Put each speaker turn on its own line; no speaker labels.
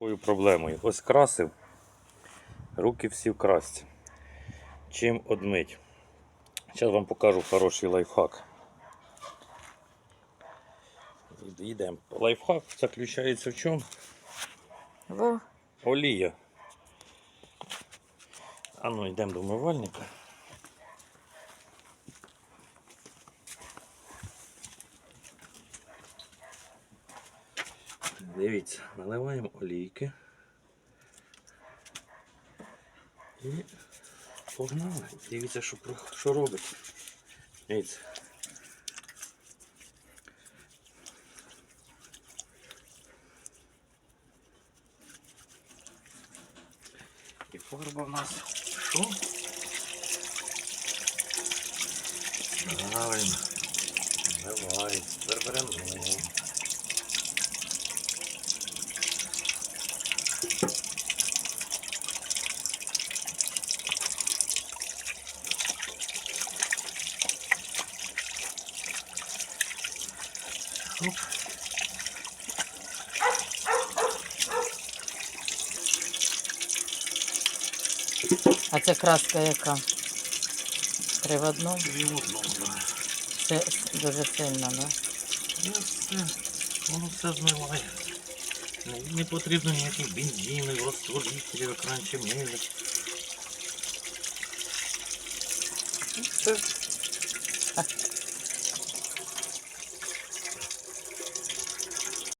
Такою проблемою. Ось красив, руки всі вкрасть. Чим одмить? Зараз вам покажу хороший лайфхак. Йдемо. Лайфхак заключається в чому?
Во.
Олія. А ну йдемо до умивальника. Дивіться, наливаємо олійки. І погнали. Дивіться, що, що робить. Дивіться. І фарба в нас що? Правильно. Давай, тепер.
А це краска яка? Три в одному?
І одно, да.
Це дуже сильно, да?
Ну, воно все змиває. Не, не потрібно ніяких бензинів, розтворителів, як раніше мили. Все.